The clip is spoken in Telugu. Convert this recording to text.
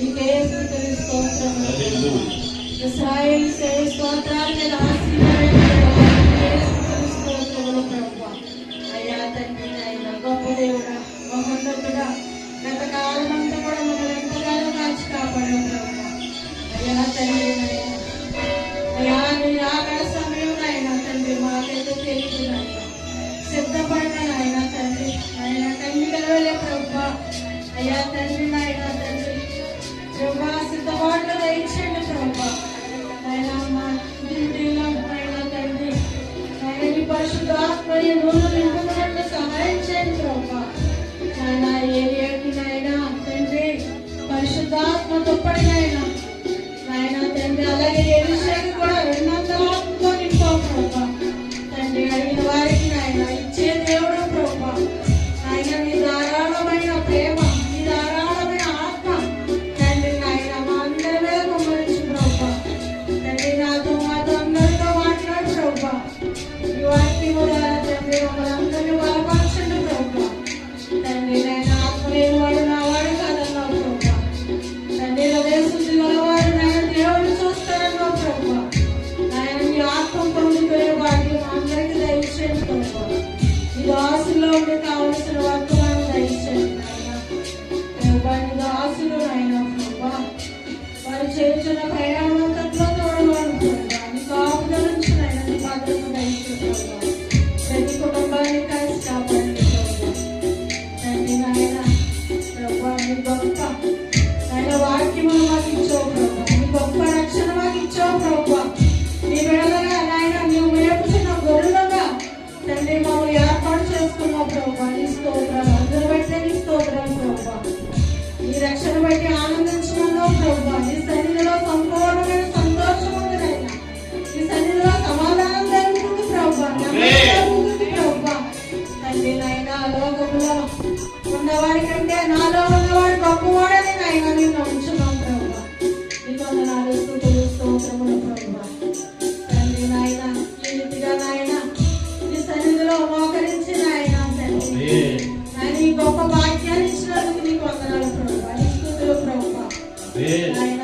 నీకే హల్లెలూయా. ఇస్రాయేల్ స్తోత్రాలు ఆశీర్వదించే స్తోత్రములు ప్రభువా. అయ్యా తండ్రి నాయన గొప్ప దేవుడా మహోన్నతుడా గత కాలమంతా కూడా మమ్మల్ని ఎంతగానో కాచి కాపాడావు ప్రభువా. అయ్యా తండ్రి అయ్యా నీ ఆకడ సమయం నాయన తండ్రి మాకైతే తెలియదు సిద్ధపడిన నాయన తండ్రి. ఆయన కన్నికల వెళ్ళే ప్రభువా. అయ్యా తండ్రి నాయన. తండ్రి ప్రభా సిద్ధపాట్లు దయచేయండి ప్రభా. ఆయన స్తోత్రాలు అందరూ బట్టి నీ స్తోత్రాలు ప్రభా నీ రక్షణ బట్టి ఆనందించుకున్నావు ప్రభా. కంటే నాలో ఉన్నవాడు గొప్పవాడని నాయన నేను ఉంచున్నాం ప్రభా. నీకు వందనాలు స్తుతులు స్తోత్రములు ప్రభా. తండ్రి నాయన ఈ రీతిగా నాయన నీ సన్నిధిలో మోకరించి నాయన తండ్రి ఆమేన్. నాయన ఈ గొప్ప భాగ్యాన్ని ఇచ్చినందుకు నీకు వందనాలు ప్రభా. నీ స్తుతులు ప్రభా. ఆమేన్. నాయన